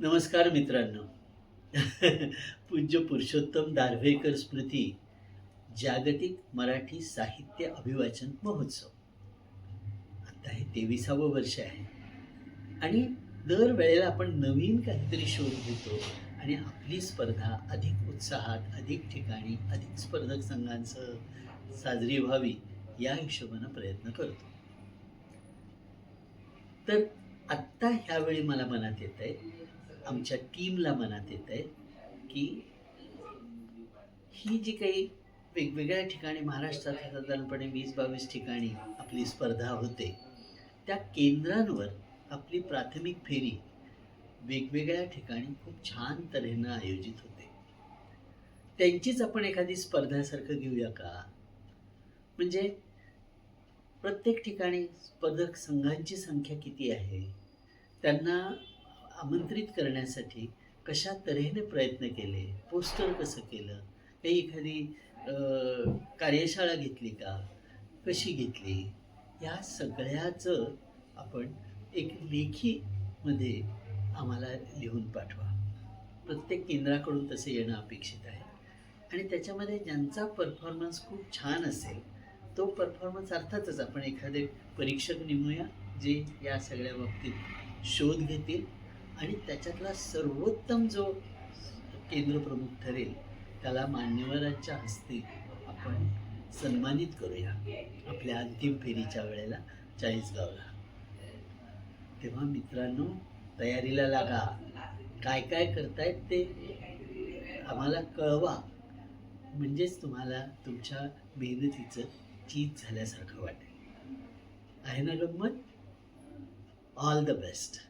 नमस्कार मित्रांनो. पूज्य पुरुषोत्तम दारव्हेकर स्मृती जागतिक मराठी साहित्य अभिवाचन महोत्सव. आता हे तेविसावं वर्ष आहे. आणि दरवेळेला आपण नवीन काहीतरी शोध घेतो आणि आपली स्पर्धा अधिक उत्साहात अधिक ठिकाणी अधिक स्पर्धक संघांसह साजरी व्हावी या हिशोबानं प्रयत्न करतो. तर आत्ता ह्यावेळी मला मनात येत आहे आमच्या टीमला मनात येत आहे की ही जी काही वेगवेगळ्या ठिकाणी महाराष्ट्रात साधारणपणे वीस बावीस ठिकाणी आपली स्पर्धा होते त्या केंद्रांवर आपली प्राथमिक फेरी वेगवेगळ्या ठिकाणी खूप छान तऱ्हेनं आयोजित होते. त्यांचीच आपण एखादी स्पर्धासारखं घेऊया का? म्हणजे प्रत्येक ठिकाणी स्पर्धक संघांची संख्या किती आहे? त्यांना आमंत्रित करण्यासाठी कशा तऱ्हेने प्रयत्न केले? पोस्टर कसं केलं? काही एखादी कार्यशाळा घेतली का? कशी घेतली? या सगळ्याचं आपण एक लेखीमध्ये आम्हाला लिहून पाठवा. प्रत्येक केंद्राकडून तसं येणं अपेक्षित आहे. आणि त्याच्यामध्ये ज्यांचा परफॉर्मन्स खूप छान असेल तो परफॉर्मन्स अर्थातच आपण एखादे परीक्षक नेमूया जे या सगळ्या बाबतीत शोध घेतील. आणि त्याच्यातला सर्वोत्तम जो केंद्रप्रमुख ठरेल त्याला मान्यवरांच्या हस्ते आपण सन्मानित करूया आपल्या अंतिम फेरीच्या वेळेला चाळीसगावला. तेव्हा मित्रांनो तयारीला लागा. काय काय करतायत ते आम्हाला कळवा. म्हणजेच तुम्हाला तुमच्या मेहनतीचं चीज झाल्यासारखं वाटेल. आहे ना गंमत? All the best